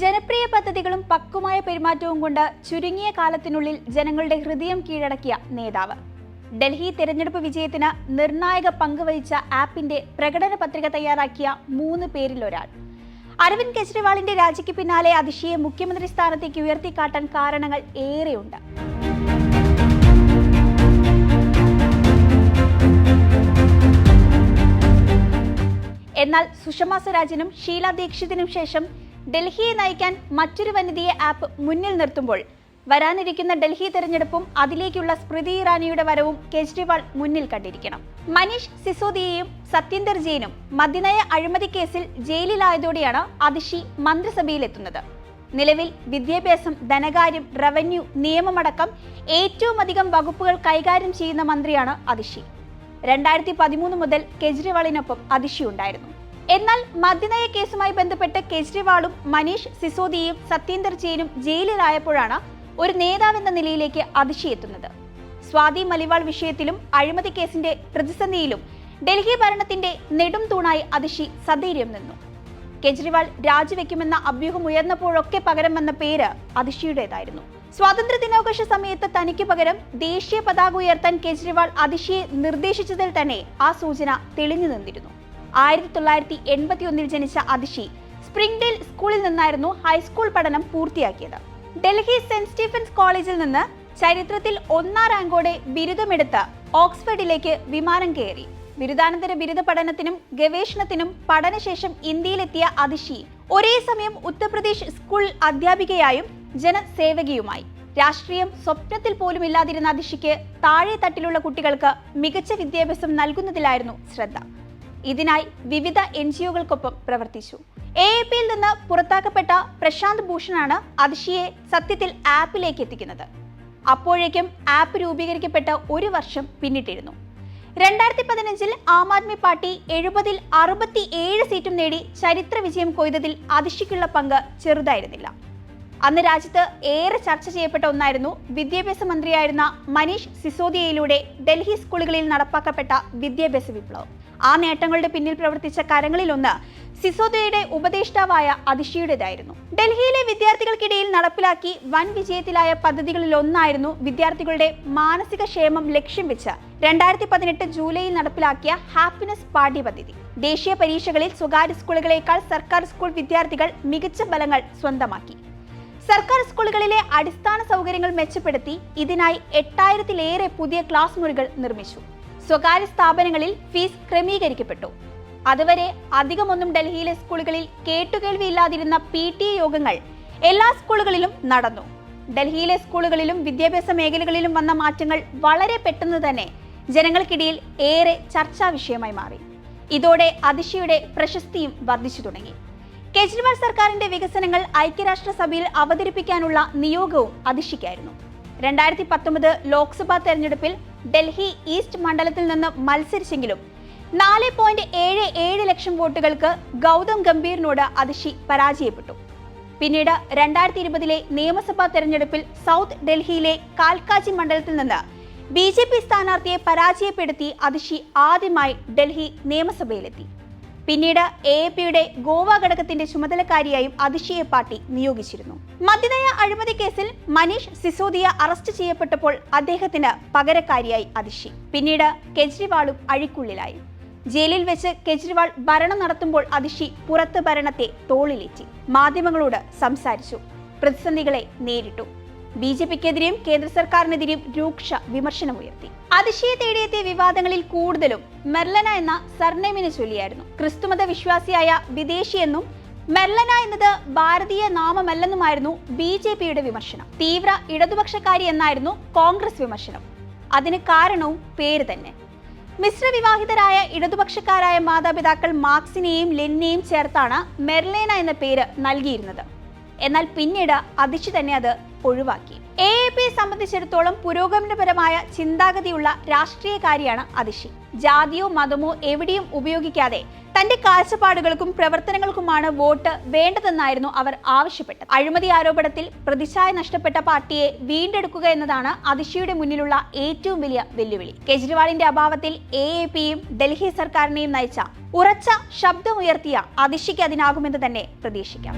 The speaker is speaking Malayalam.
ജനപ്രിയ പദ്ധതികളും പക്വമായ പെരുമാറ്റവും കൊണ്ട് ചുരുങ്ങിയ കാലത്തിനുള്ളിൽ ജനങ്ങളുടെ ഹൃദയം കീഴടക്കിയ നേതാവ്. ഡൽഹി തെരഞ്ഞെടുപ്പ് വിജയത്തിന് നിർണായക പങ്കുവഹിച്ച ആപ്പിന്റെ പ്രകടന പത്രിക തയ്യാറാക്കിയ മൂന്ന് പേരിൽ ഒരാൾ. അരവിന്ദ് കെജ്രിവാളിന്റെ രാജിക്ക് പിന്നാലെ അതിഷിയെ മുഖ്യമന്ത്രി സ്ഥാനത്തേക്ക് ഉയർത്തിക്കാട്ടാൻ കാരണങ്ങൾ ഏറെയുണ്ട്. എന്നാൽ സുഷമ സ്വരാജിനും ഷീല ദീക്ഷിതിനും ശേഷം ഡൽഹിയെ നയിക്കാൻ മറ്റൊരു വനിതയെ ആപ്പ് മുന്നിൽ നിർത്തുമ്പോൾ വരാനിരിക്കുന്ന ഡൽഹി തെരഞ്ഞെടുപ്പും അതിലേക്കുള്ള സ്മൃതി ഇറാനിയുടെ വരവും കേജ്രിവാൾ മുന്നിൽ കണ്ടിരിക്കണം. മനീഷ് സിസോദിയയും സത്യന്ദർ ജെയിനും മദ്യനയ അഴിമതി കേസിൽ ജയിലിലായതോടെയാണ് അതിഷി മന്ത്രിസഭയിലെത്തുന്നത്. നിലവിൽ വിദ്യാഭ്യാസം ധനകാര്യം റവന്യൂ നിയമമടക്കം ഏറ്റവും അധികം വകുപ്പുകൾ കൈകാര്യം ചെയ്യുന്ന മന്ത്രിയാണ് അതിഷി രണ്ടായിരത്തി പതിമൂന്ന് മുതൽ കെജ്രിവാളിനൊപ്പം അതിഷി ഉണ്ടായിരുന്നു. എന്നാൽ മദ്യനയ കേസുമായി ബന്ധപ്പെട്ട് കെജ്രിവാളും മനീഷ് സിസോദിയും സത്യേന്ദർ ജെയിനും ജയിലിലായപ്പോഴാണ് ഒരു നേതാവെന്ന നിലയിലേക്ക് അതിശയെത്തുന്നത്. സ്വാതി മലിവാൾ വിഷയത്തിലും അഴിമതി കേസിന്റെ പ്രതിസന്ധിയിലും ഡൽഹി ഭരണത്തിന്റെ നെടും തൂണായി അതിശി സധൈര്യം നിന്നു. കെജ്രിവാൾ രാജിവെക്കുമെന്ന അഭ്യൂഹം ഉയർന്നപ്പോഴൊക്കെ പകരം വന്ന പേര് അതിശിയുടേതായിരുന്നു. സ്വാതന്ത്ര്യ ദിനാഘോഷ സമയത്ത് തനിക്ക് പകരം ദേശീയ പതാക ഉയർത്താൻ കെജ്രിവാൾ അതിഷിയെ നിർദ്ദേശിച്ചതിൽ തന്നെ ആ സൂചന തെളിഞ്ഞു നിന്നിരുന്നു. ആയിരത്തി തൊള്ളായിരത്തി എൺപത്തി ഒന്നിൽ ജനിച്ച അതിഷി സ്പ്രിംഗ്ഡേൽ സ്കൂളിൽ നിന്നായിരുന്നു ഹൈസ്കൂൾ പഠനം പൂർത്തിയാക്കിയത്. ഡൽഹി സെന്റ് സ്റ്റീഫൻസ് കോളേജിൽ നിന്ന് ചരിത്രത്തിൽ ഒന്നാം റാങ്കോടെ ബിരുദമെടുത്ത് ഓക്സ്ഫോർഡിലേക്ക് വിമാനം കയറി. ബിരുദാനന്തര ബിരുദ പഠനത്തിനും ഗവേഷണത്തിനും പഠനശേഷം ഇന്ത്യയിലെത്തിയ അതിഷി ഒരേ സമയം ഉത്തർപ്രദേശ് സ്കൂൾ അധ്യാപികയായും ജനസേവകയുമായി. രാഷ്ട്രീയം സ്വപ്നത്തിൽ പോലും ഇല്ലാതിരുന്ന അതിഷിക്ക് താഴെ തട്ടിലുള്ള കുട്ടികൾക്ക് മികച്ച വിദ്യാഭ്യാസം നൽകുന്നതിലായിരുന്നു ശ്രദ്ധ. ഇതിനായി വിവിധ എൻ ജി ഒകൾക്കൊപ്പം പ്രവർത്തിച്ചു. എ എ പിയിൽ നിന്ന് പുറത്താക്കപ്പെട്ട പ്രശാന്ത് ഭൂഷണാണ് അതിഷിയെ സത്യത്തിൽ ആപ്പിലേക്ക് എത്തിക്കുന്നത്. അപ്പോഴേക്കും ആപ്പ് രൂപീകരിക്കപ്പെട്ട ഒരു വർഷം പിന്നിട്ടിരുന്നു. രണ്ടായിരത്തി പതിനഞ്ചിൽ ആം ആദ്മി പാർട്ടി എഴുപതിൽ അറുപത്തി ഏഴ് സീറ്റും നേടി ചരിത്ര വിജയം കൊയ്തതിൽ അതിശിക്കുള്ള പങ്ക് ചെറുതായിരുന്നില്ല. അന്ന് രാജ്യത്ത് ഏറെ ചർച്ച ചെയ്യപ്പെട്ട ഒന്നായിരുന്നു വിദ്യാഭ്യാസ മന്ത്രിയായിരുന്ന മനീഷ് സിസോദിയയിലൂടെ ഡൽഹി സ്കൂളുകളിൽ നടപ്പാക്കപ്പെട്ട വിദ്യാഭ്യാസ വിപ്ലവം. ആ നേട്ടങ്ങളുടെ പിന്നിൽ പ്രവർത്തിച്ച കരങ്ങളിലൊന്ന് സിസോദയുടെ ഉപദേഷ്ടാവായ അതിഷിയുടേതായിരുന്നു ഡൽഹിയിലെ വിദ്യാർത്ഥികൾക്കിടയിൽ നടപ്പിലാക്കി വൻ വിജയത്തിലായ പദ്ധതികളിൽ ഒന്നായിരുന്നു വിദ്യാർത്ഥികളുടെ മാനസിക ക്ഷേമം ലക്ഷ്യം വെച്ച് രണ്ടായിരത്തി പതിനെട്ട് ജൂലൈയിൽ നടപ്പിലാക്കിയ ഹാപ്പിനെസ് പാഠ്യ പദ്ധതി. ദേശീയ പരീക്ഷകളിൽ സ്വകാര്യ സ്കൂളുകളേക്കാൾ സർക്കാർ സ്കൂൾ വിദ്യാർത്ഥികൾ മികച്ച ഫലങ്ങൾ സ്വന്തമാക്കി. സർക്കാർ സ്കൂളുകളിലെ അടിസ്ഥാന സൗകര്യങ്ങൾ മെച്ചപ്പെടുത്തി ഇതിനായി എട്ടായിരത്തിലേറെ പുതിയ ക്ലാസ് മുറികൾ നിർമ്മിച്ചു. സ്വകാര്യ സ്ഥാപനങ്ങളിൽ ഫീസ് ക്രമീകരിക്കപ്പെട്ടു. അതുവരെ അധികമൊന്നും ഡൽഹിയിലെ സ്കൂളുകളിൽ കേട്ടുകേൾവിയില്ലാതിരുന്ന പി ടി യോഗങ്ങൾ എല്ലാ സ്കൂളുകളിലും നടന്നു. ഡൽഹിയിലെ സ്കൂളുകളിലും വിദ്യാഭ്യാസ മേഖലകളിലും വന്ന മാറ്റങ്ങൾ വളരെ പെട്ടെന്ന് തന്നെ ജനങ്ങൾക്കിടയിൽ ഏറെ ചർച്ചാ വിഷയമായി മാറി. ഇതോടെ അതിശയുടെ പ്രശസ്തിയും വർദ്ധിച്ചു തുടങ്ങി. കെജ്രിവാൾ സർക്കാരിന്റെ വികസനങ്ങൾ ഐക്യരാഷ്ട്രസഭയിൽ അവതരിപ്പിക്കാനുള്ള നിയോഗവും അതിശിക്കായിരുന്നു രണ്ടായിരത്തി പത്തൊമ്പത് ലോക്സഭാ തെരഞ്ഞെടുപ്പിൽ ഡൽഹി ഈസ്റ്റ് മണ്ഡലത്തിൽ നിന്ന് മത്സരിച്ചെങ്കിലും നാല് പോയിന്റ് ഏഴ് ഏഴ് ലക്ഷം വോട്ടുകൾക്ക് ഗൗതം ഗംഭീറിനോട് അതിശി പരാജയപ്പെട്ടു. പിന്നീട് രണ്ടായിരത്തി ഇരുപതിലെ നിയമസഭാ തെരഞ്ഞെടുപ്പിൽ സൗത്ത് ഡൽഹിയിലെ കാൽക്കാജി മണ്ഡലത്തിൽ നിന്ന് ബി ജെ പി സ്ഥാനാർത്ഥിയെ പരാജയപ്പെടുത്തി അതിഷി ആദ്യമായി ഡൽഹി നിയമസഭയിലെത്തി. പിന്നീട് എ പിയുടെ ഗോവ ഘടകത്തിന്റെ ചുമതലക്കാരിയായും അതിഷിയെ പാർട്ടി നിയോഗിച്ചിരുന്നു. മദ്യനയ അഴിമതി കേസിൽ മനീഷ് സിസോദിയ അറസ്റ്റ് ചെയ്യപ്പെട്ടപ്പോൾ അദ്ദേഹത്തിന് പകരക്കാരിയായി അതിഷി പിന്നീട് കെജ്രിവാളും അഴിക്കുള്ളിലായി. ജയിലിൽ വെച്ച് കെജ്രിവാൾ ഭരണം നടത്തുമ്പോൾ അതിഷി പുറത്ത് ഭരണത്തെ തോളിലേറ്റി. മാധ്യമങ്ങളോട് സംസാരിച്ചു. പ്രതിസന്ധികളെ നേരിട്ടു. ബി ജെ പിക്കെതിരെയും കേന്ദ്ര സർക്കാരിനെതിരെയും രൂക്ഷ വിമർശനമുയർത്തി അതിശയെ തേടിയെത്തിയ വിവാദങ്ങളിൽ കൂടുതലും മെർലന എന്ന സർനെയിമിനെ ചൊല്ലിയായിരുന്നു. ക്രിസ്തുമത വിശ്വാസിയായ വിദേശിയെന്നും മെർലന എന്നത് ഭാരതീയ നാമമല്ലെന്നുമായിരുന്നു ബി ജെ പിയുടെ വിമർശനം. തീവ്ര ഇടതുപക്ഷക്കാരി എന്നായിരുന്നു കോൺഗ്രസ് വിമർശനം. അതിന് കാരണവും പേര് തന്നെ. മിശ്രവിവാഹിതരായ ഇടതുപക്ഷക്കാരായ മാതാപിതാക്കൾ മാർക്സിനെയും ലെന്നിനെയും ചേർത്താണ് മെർലേന എന്ന പേര് നൽകിയിരുന്നത്. എന്നാൽ പിന്നീട് അതിശി തന്നെ അത് ഒഴിവാക്കി. എ എ പിയെ സംബന്ധിച്ചിടത്തോളം പുരോഗമനപരമായ ചിന്താഗതിയുള്ള രാഷ്ട്രീയക്കാരിയാണ് അതിശി. ജാതിയോ മതമോ എവിടെയും ഉപയോഗിക്കാതെ തന്റെ കാഴ്ചപ്പാടുകൾക്കും പ്രവർത്തനങ്ങൾക്കുമാണ് വോട്ട് വേണ്ടതെന്നായിരുന്നു അവർ ആവശ്യപ്പെട്ടത്. അഴിമതി ആരോപണത്തിൽ പ്രതിച്ഛായ നഷ്ടപ്പെട്ട പാർട്ടിയെ വീണ്ടെടുക്കുക എന്നതാണ് അതിശിയുടെ മുന്നിലുള്ള ഏറ്റവും വലിയ വെല്ലുവിളി. കെജ്രിവാളിന്റെ അഭാവത്തിൽ എ എ പിയും ഡൽഹി സർക്കാരിനെയും നയിച്ച ഉറച്ച ശബ്ദമുയർത്തിയ അതിശിക്ക് അതിനാകുമെന്ന് തന്നെ പ്രതീക്ഷിക്കാം.